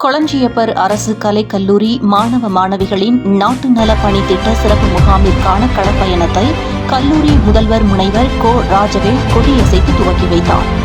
கொளஞ்சியப்பர் அரசு கலைக்கல்லூரி மாணவ மாணவிகளின் நாட்டு நல பணி திட்ட சிறப்பு முகாமிற்கான களப்பயணத்தை கல்லூரி முதல்வர் முனைவர் கோ. ராஜவேல் கொடியசைத்து துவக்கி வைத்தார்.